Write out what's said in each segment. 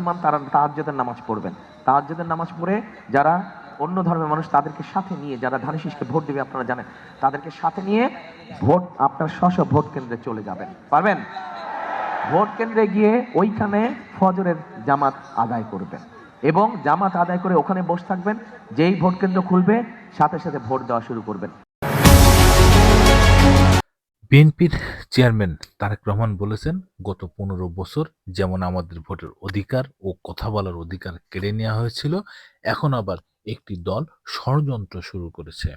মুসলমান তারা তাহাজ্জুদের নামাজ পড়বেন। তাহাজ্জুদের নামাজ পড়ে যারা অন্য ধর্মের মানুষ তাদেরকে সাথে নিয়ে, যারা ধানি শীষকে ভোট দেবে আপনারা জানেন, তাদেরকে সাথে নিয়ে ভোট আপনার স্ব ভোট কেন্দ্রে চলে যাবেন। পারবেন? ভোট কেন্দ্রে গিয়ে ওইখানে ফজরের জামাত আদায় করবেন। এবং জামাত আদায় করে ওখানে বসে থাকবেন, যেই ভোট কেন্দ্র খুলবে, সাথে সাথে ভোট দেওয়া শুরু করবেন। বিএনপির চেয়ারম্যান তারেক রহমান বলেছেন, গত পনেরো বছর যেমন আমাদের ভোটের অধিকার ও কথা বলার অধিকার কেড়ে নেওয়া হয়েছিল, এখন আবার একটি দল ষড়যন্ত্র শুরু করেছে।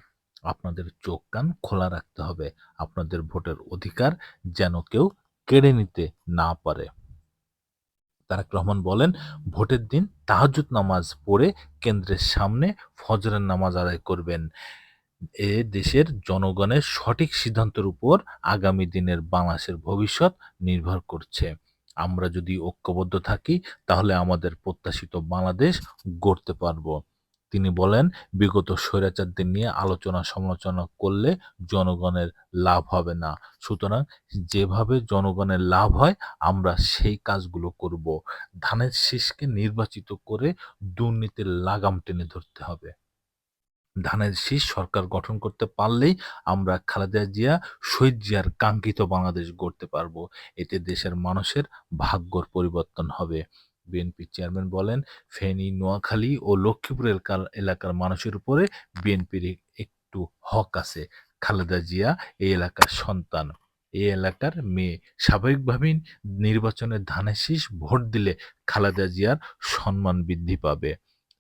আপনাদের চোখ কান খোলা রাখতে হবে। আপনাদের ভোটের অধিকার যেন কেউ কেড়ে নিতে না পারে। তারেক রহমান বলেন, ভোটের দিন তাহাজ্জুদ নামাজ পড়ে কেন্দ্রের সামনে ফজরের নামাজ আদায় করবেন। এ দেশের জনগণের সঠিক সিদ্ধান্তের উপর আগামী দিনের বাংলাদেশের ভবিষ্যৎ নির্ভর করছে। আমরা যদি ঐক্যবদ্ধ থাকি, তাহলে আমাদের প্রত্যাশিত বাংলাদেশ গড়তে পারব। তিনি বলেন, বিগত স্বৈরাচারদের নিয়ে আলোচনা সমালোচনা করলে জনগণের লাভ হবে না। সুতরাং যেভাবে জনগণের লাভ হয়, আমরা সেই কাজগুলো করব। ধানের শীষকে নির্বাচিত করে দুর্নীতির লাগাম টেনে ধরতে হবে। ধানের শীষ সরকার গঠন করতে পারলেই আমরা খালেদা জিয়া, শহীদ জিয়ার কাঙ্ক্ষিত বাংলাদেশ গড়তে পারব। এতে দেশের মানুষের ভাগ্যর পরিবর্তন হবে। বিএনপি চেয়ারম্যান বলেন, ফেনী, নোয়াখালী ও লক্ষ্মীপুর এলাকার মানুষের উপরে বিএনপির একটু হক আছে। খালেদা জিয়া এই এলাকার সন্তান। এই এলাকার মেয়ে। স্বাভাবিকভাবেই নির্বাচনে ধানের শীষ ভোট দিলে খালেদা জিয়ার সম্মান বৃদ্ধি পাবে।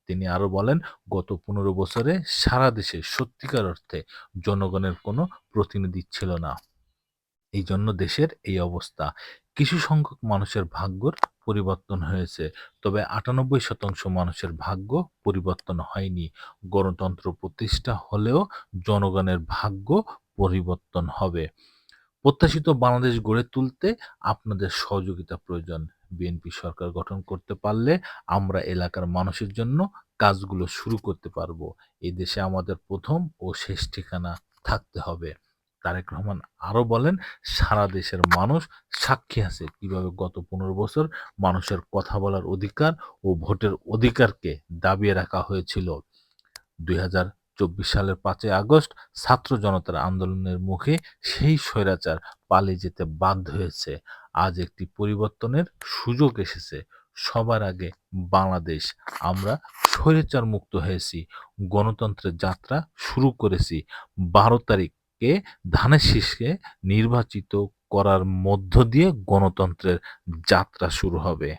তিনি আরও বলেন, গত পনেরো বছরে সারা দেশে সত্যিকার অর্থে জনগণের কোনো প্রতিনিধি ছিল না। এই জন্য দেশের এই অবস্থা। কিছু সংখ্যক মানুষের ভাগ্যর পরিবর্তন হয়েছে, তবে আটানব্বই শতাংশ মানুষের ভাগ্য পরিবর্তন হয়নি। গণতন্ত্র প্রতিষ্ঠা হলেও জনগণের ভাগ্য পরিবর্তন হবে। প্রত্যাশিত বাংলাদেশ গড়ে তুলতে আপনাদের সহযোগিতা প্রয়োজন। বিএনপি সরকার গঠন করতে পারলে আমরা এলাকার মানুষের জন্য কাজগুলো শুরু করতে পারব। এই দেশে আমাদের প্রথম ও শেষ ঠিকানা থাকতে হবে। তারেক রহমান আরও বলেন, সারা দেশের মানুষ সাক্ষী আছে কীভাবে গত পনেরো বছর মানুষের কথা বলার অধিকার ও ভোটের অধিকারকে দাবিয়ে রাখা হয়েছিল। দুই চব্বিশ সালের পাঁচই আগস্ট ছাত্র জনতার আন্দোলনের মুখে সেই স্বৈরাচার পালিয়ে যেতে বাধ্য হয়েছে। আজ একটি পরিবর্তনের সুযোগ এসেছে। সবার আগে বাংলাদেশ। আমরা স্বৈরাচার মুক্ত হয়েছি, গণতন্ত্রের যাত্রা শুরু করেছি। বারো তারিখকে ধানের শীষকে নির্বাচিত করার মধ্য দিয়ে গণতন্ত্রের যাত্রা শুরু হবে।